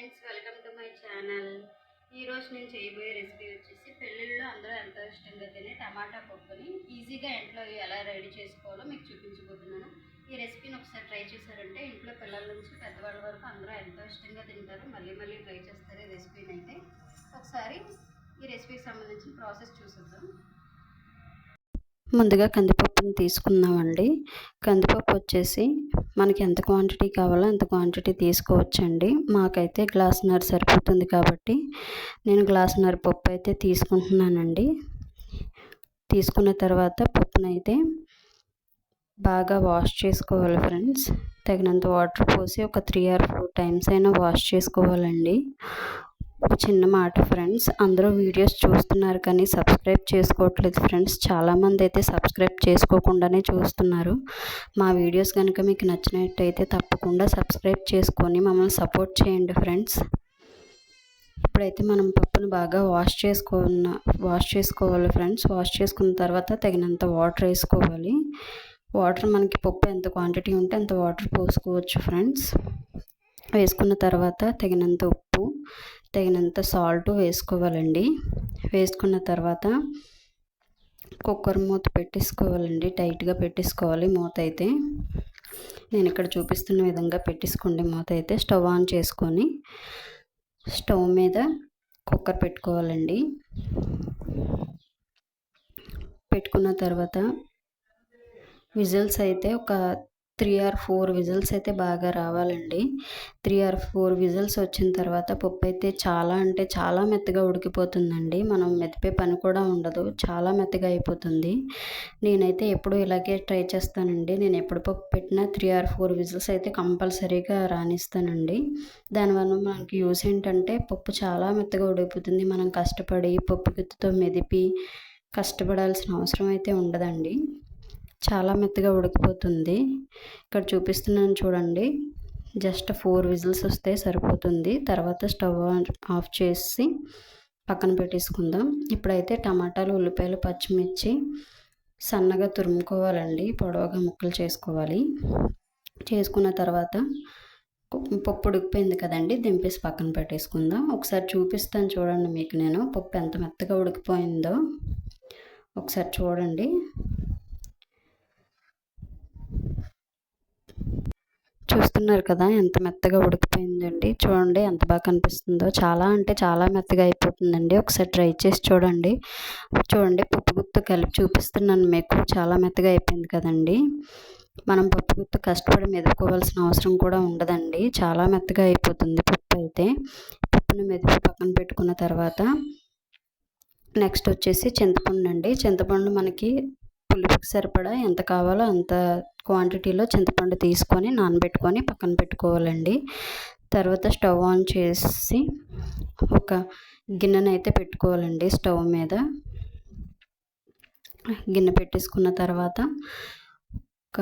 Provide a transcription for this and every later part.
Friends welcome to my channel. ఈరోజు నేను చేయబోయే రెసిపీ వచ్చేసి పెళ్ళిళ్ళలో అందరూ ఎంతో ఇష్టంగా తినే టమాటా పప్పుని ఈజీగా ఇంట్లో ఎలా రెడీ చేసుకోవాలో మీకు చూపించబోతున్నాను. ఈ రెసిపీని ఒకసారి ట్రై చేశారంటే ఇంట్లో పిల్లల నుంచి పెద్దవాళ్ళ వరకు అందరూ ఎంతో ఇష్టంగా తింటారు. మళ్ళీ మళ్ళీ ట్రై చేస్తారు ఈ రెసిపీని అయితే. ఒకసారి ఈ రెసిపీకి సంబంధించిన ప్రాసెస్ చూసేద్దాం. ముందుగా కందిపప్పుని తీసుకున్నామండి కందిపప్పు వచ్చేసి మనకి ఎంత క్వాంటిటీ కావాలో అంత క్వాంటిటీ తీసుకోవచ్చండి. మాకైతే గ్లాసున్నర సరిపోతుంది కాబట్టి నేను గ్లాసున్నర పప్పు అయితే తీసుకుంటున్నానండి. తీసుకున్న తర్వాత పప్పునైతే బాగా వాష్ చేసుకోవాలి ఫ్రెండ్స్ తగినంత వాటర్ పోసి ఒక త్రీ ఆర్ ఫోర్ టైమ్స్ అయినా వాష్ చేసుకోవాలండి. చిన్న మాట ఫ్రెండ్స్. అందరూ వీడియోస్ చూస్తున్నారు కానీ సబ్స్క్రైబ్ చేసుకోవట్లేదు ఫ్రెండ్స్. చాలామంది అయితే సబ్స్క్రైబ్ చేసుకోకుండానే చూస్తున్నారు. మా వీడియోస్ కనుక మీకు నచ్చినట్టయితే తప్పకుండా సబ్స్క్రైబ్ చేసుకొని మమ్మల్ని సపోర్ట్ చేయండి ఫ్రెండ్స్. ఇప్పుడైతే మనం పప్పును బాగా వాష్ చేసుకున్న వాష్ చేసుకోవాలి ఫ్రెండ్స్. వాష్ చేసుకున్న తర్వాత తగినంత వాటర్ వేసుకోవాలి. వాటర్ మనకి పప్పు ఎంత క్వాంటిటీ ఉంటే అంత వాటర్ పోసుకోవచ్చు ఫ్రెండ్స్. వేసుకున్న తర్వాత తగినంత ఉప్పు తగినంత సాల్ట్ వేసుకోవాలండి. వేసుకున్న తర్వాత కుక్కర్ మూత పెట్టేసుకోవాలండి. టైట్గా పెట్టేసుకోవాలి మూత అయితే. నేను ఇక్కడ చూపిస్తున్న విధంగా పెట్టేసుకోండి మూత అయితే. స్టవ్ ఆన్ చేసుకొని స్టవ్ మీద కుక్కర్ పెట్టుకోవాలండి. పెట్టుకున్న తర్వాత విజిల్స్ అయితే ఒక త్రీ ఆర్ ఫోర్ విజిల్స్ అయితే బాగా రావాలండి. త్రీ ఆర్ ఫోర్ విజిల్స్ వచ్చిన తర్వాత పప్పు అయితే చాలా అంటే చాలా మెత్తగా ఉడికిపోతుందండి. మనం మెత్తిపే పని కూడా ఉండదు. చాలా మెత్తగా అయిపోతుంది. నేనైతే ఎప్పుడు ఇలాగే ట్రై చేస్తానండి. నేను ఎప్పుడు పప్పు పెట్టినా త్రీ ఆర్ ఫోర్ విజిల్స్ అయితే కంపల్సరీగా రాణిస్తానండి. దానివల్ల మనకి యూస్ ఏంటంటే పప్పు చాలా మెత్తగా ఉడికిపోతుంది. మనం కష్టపడి పప్పు గుత్తుతో మెదిపి కష్టపడాల్సిన అవసరం అయితే ఉండదండి. చాలా మెత్తగా ఉడికిపోతుంది. ఇక్కడ చూపిస్తున్నాను చూడండి. జస్ట్ ఫోర్ విజిల్స్ వస్తే సరిపోతుంది. తర్వాత స్టవ్ ఆఫ్ చేసి పక్కన పెట్టేసుకుందాం. ఇప్పుడైతే టమాటాలు ఉల్లిపాయలు పచ్చిమిర్చి సన్నగా తురుముకోవాలండి. పొడవగా ముక్కలు చేసుకోవాలి. చేసుకున్న తర్వాత పప్పు ఉడికిపోయింది కదండి. దింపేసి పక్కన పెట్టేసుకుందాం. ఒకసారి చూపిస్తాను చూడండి మీకు నేను. పప్పు ఎంత మెత్తగా ఉడికిపోయిందో. ఒకసారి చూడండి. చూస్తున్నారు కదా ఎంత మెత్తగా ఉడికిపోయిందండి. చూడండి ఎంత బాగా కనిపిస్తుందో. చాలా అంటే చాలా మెత్తగా అయిపోతుందండి. ఒకసారి ట్రై చేసి చూడండి. చూడండి పప్పు గుత్తు కలిపి చూపిస్తున్నాను మీకు. చాలా మెత్తగా అయిపోయింది కదండి. మనం పప్పు గుత్తు కష్టపడి మెదుపుకోవాల్సిన అవసరం కూడా ఉండదండి. చాలా మెత్తగా అయిపోతుంది పప్పు అయితే. పప్పును మెదుపు పక్కన పెట్టుకున్న తర్వాత నెక్స్ట్ వచ్చేసి చింతపండు అండి. చింతపండు మనకి పులుపుకి సరిపడా ఎంత కావాలో అంత క్వాంటిటీలో చింతపండు తీసుకొని నానబెట్టుకొని పక్కన పెట్టుకోవాలండి. తర్వాత స్టవ్ ఆన్ చేసి ఒక గిన్నెనైతే పెట్టుకోవాలండి స్టవ్ మీద. గిన్నె పెట్టేసుకున్న తర్వాత ఒక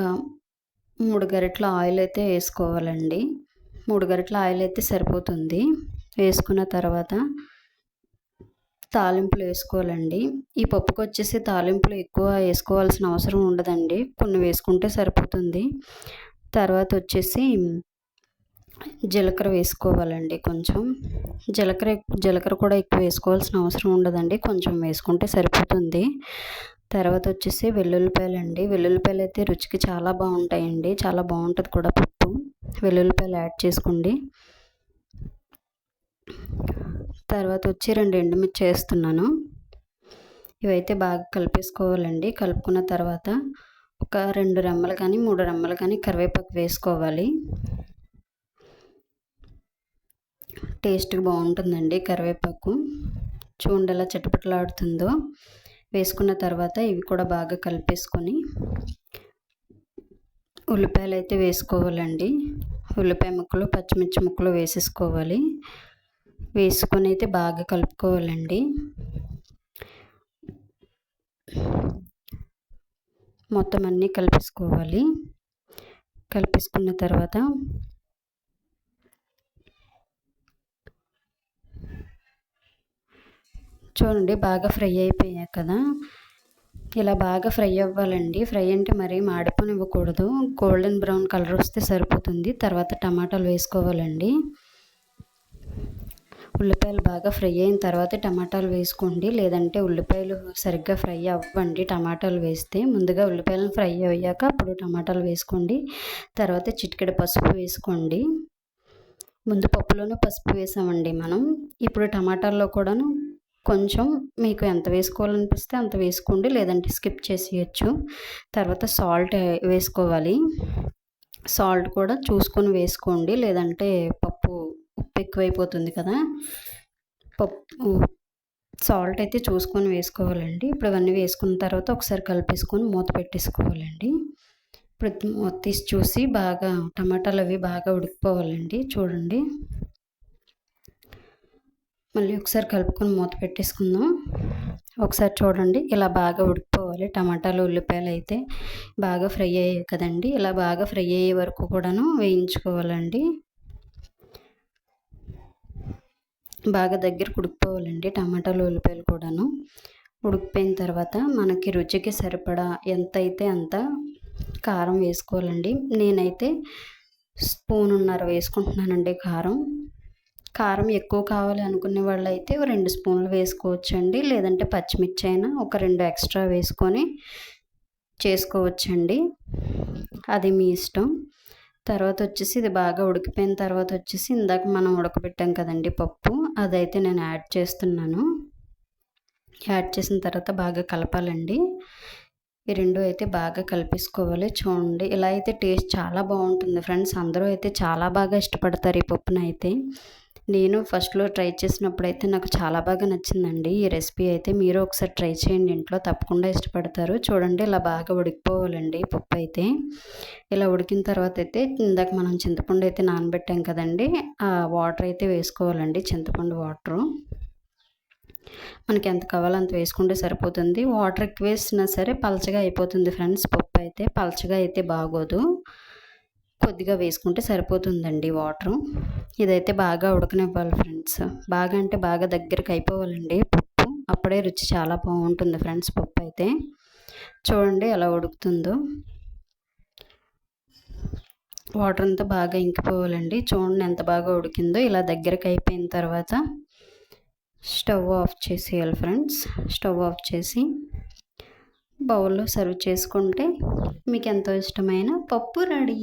మూడు గరిటల ఆయిల్ అయితే వేసుకోవాలండి. మూడు గరిటల ఆయిల్ అయితే సరిపోతుంది. వేసుకున్న తర్వాత తాలింపులు వేసుకోవాలండి. ఈ పప్పుకు వచ్చేసి తాలింపులు ఎక్కువ వేసుకోవాల్సిన అవసరం ఉండదండి. కొన్ని వేసుకుంటే సరిపోతుంది. తర్వాత వచ్చేసి జీలకర్ర వేసుకోవాలండి కొంచెం. జీలకర్ర జీలకర్ర కూడా ఎక్కువ వేసుకోవాల్సిన అవసరం ఉండదండి. కొంచెం వేసుకుంటే సరిపోతుంది. తర్వాత వచ్చేసి వెల్లుల్లిపాయలు అండి వెల్లుల్లిపాయలు అయితే రుచికి చాలా బాగుంటాయండి. చాలా బాగుంటుంది కూడా పప్పు. వెల్లుల్లిపాయలు యాడ్ చేసుకోండి. తర్వాత వచ్చి రెండు ఎండుమిర్చి వేస్తున్నాను. ఇవైతే బాగా కలిపేసుకోవాలండి. కలుపుకున్న తర్వాత ఒక రెండు రెమ్మలు కానీ మూడు రెమ్మలు కానీ కరివేపాకు వేసుకోవాలి. టేస్ట్గా బాగుంటుందండి కరివేపాకు. చూడండి ఎలా చటపటలాడుతుందో. వేసుకున్న తర్వాత ఇవి కూడా బాగా కలిపేసుకొని ఉల్లిపాయలు అయితే వేసుకోవాలండి. ఉల్లిపాయ ముక్కలు పచ్చిమిర్చి ముక్కలు వేసేసుకోవాలి. వేసుకొని అయితే బాగా కలుపుకోవాలండి. మొత్తం అన్నీ కలిపేసుకోవాలి. కలిపేసుకున్న తర్వాత చూడండి బాగా ఫ్రై అయిపోయాయి కదా. ఇలా బాగా ఫ్రై అవ్వాలండి. ఫ్రై అంటే మరీ మాడిపోనివ్వకూడదు. గోల్డెన్ బ్రౌన్ కలర్ వస్తే సరిపోతుంది. తర్వాత టమాటాలు వేసుకోవాలండి. ఉల్లిపాయలు బాగా ఫ్రై అయిన తర్వాత టమాటాలు వేసుకోండి. లేదంటే ఉల్లిపాయలు సరిగ్గా ఫ్రై అవ్వండి. టమాటాలు వేస్తే ముందుగా ఉల్లిపాయలను ఫ్రై అయ్యాక అప్పుడు టమాటాలు వేసుకోండి. తర్వాత చిటికెడ పసుపు వేసుకోండి. ముందు పప్పులోనూ పసుపు వేసామండి మనం. ఇప్పుడు టమాటాల్లో కూడాను కొంచెం మీకు ఎంత వేసుకోవాలనిపిస్తే అంత వేసుకోండి. లేదంటే స్కిప్ చేసేయచ్చు. తర్వాత సాల్ట్ వేసుకోవాలి. సాల్ట్ కూడా చూసుకొని వేసుకోండి. లేదంటే పప్పు ఎక్కువైపోతుంది కదా. పప్పు సాల్ట్ అయితే చూసుకొని వేసుకోవాలండి. ఇప్పుడు అవన్నీ వేసుకున్న తర్వాత ఒకసారి కలిపేసుకొని మూత పెట్టేసుకోవాలండి. ఇప్పుడు మూత తీసి చూసి బాగా టమాటాలు అవి బాగా ఉడికిపోవాలండి. చూడండి. మళ్ళీ ఒకసారి కలుపుకొని మూత పెట్టేసుకుందాం. ఒకసారి చూడండి ఇలా బాగా ఉడికిపోవాలి. టమాటాలు ఉల్లిపాయలు అయితే బాగా ఫ్రై అయ్యాయి కదండి. ఇలా బాగా ఫ్రై అయ్యే వరకు కూడాను వేయించుకోవాలండి. బాగా దగ్గర ఉడికిపోవాలండి టమాటాలు ఉల్లిపాయలు కూడాను. ఉడికిపోయిన తర్వాత మనకి రుచికి సరిపడా ఎంత అయితే అంత కారం వేసుకోవాలండి. నేనైతే స్పూనున్నర వేసుకుంటున్నానండి కారం. కారం ఎక్కువ కావాలి అనుకునే వాళ్ళు అయితే రెండు స్పూన్లు వేసుకోవచ్చండి. లేదంటే పచ్చిమిర్చి అయినా ఒక రెండు ఎక్స్ట్రా వేసుకొని చేసుకోవచ్చండి. అది మీ ఇష్టం. తర్వాత వచ్చేసి ఇది బాగా ఉడికిపోయిన తర్వాత వచ్చేసి ఇందాక మనం ఉడకబెట్టాం కదండి పప్పు అదైతే నేను యాడ్ చేస్తున్నాను. యాడ్ చేసిన తర్వాత బాగా కలపాలండి. ఈ రెండు అయితే బాగా కలిపేసుకోవాలి. చూడండి ఇలా అయితే టేస్ట్ చాలా బాగుంటుంది. ఫ్రెండ్స్ అందరూ అయితే చాలా బాగా ఇష్టపడతారు ఈ పప్పునైతే. నేను ఫస్ట్లో ట్రై చేసినప్పుడు అయితే నాకు చాలా బాగా నచ్చిందండి. ఈ రెసిపీ అయితే మీరు ఒకసారి ట్రై చేయండి. ఇంట్లో తప్పకుండా ఇష్టపడతారు. చూడండి ఇలా బాగా ఉడికిపోవాలండి పప్పు అయితే. ఇలా ఉడికిన తర్వాత అయితే ఇందాక మనం చింతపండు అయితే నానబెట్టాం కదండి ఆ వాటర్ అయితే వేసుకోవాలండి చింతపండు వాటరు మనకి ఎంత కావాలో అంత వేసుకుంటే సరిపోతుంది. వాటర్ ఎక్కువ వేసినా సరే పలచగా అయిపోతుంది ఫ్రెండ్స్. పప్పు అయితే పలచగా అయితే బాగోదు. కొద్దిగా వేసుకుంటే సరిపోతుందండి వాటరు. ఇదైతే బాగా ఉడకనివ్వాలి ఫ్రెండ్స్. బాగా అంటే బాగా దగ్గరికి అయిపోవాలండి పప్పు. అప్పుడే రుచి చాలా బాగుంటుంది ఫ్రెండ్స్ పప్పు అయితే. చూడండి ఎలా ఉడుకుతుందో. వాటర్ అంతా బాగా ఇంకిపోవాలండి. చూడండి ఎంత బాగా ఉడికిందో. ఇలా దగ్గరికి అయిపోయిన తర్వాత స్టవ్ ఆఫ్ చేసేయాలి ఫ్రెండ్స్. స్టవ్ ఆఫ్ చేసి బౌల్లో సర్వ్ చేసుకుంటే మీకు ఎంతో ఇష్టమైన పప్పు రెడీ.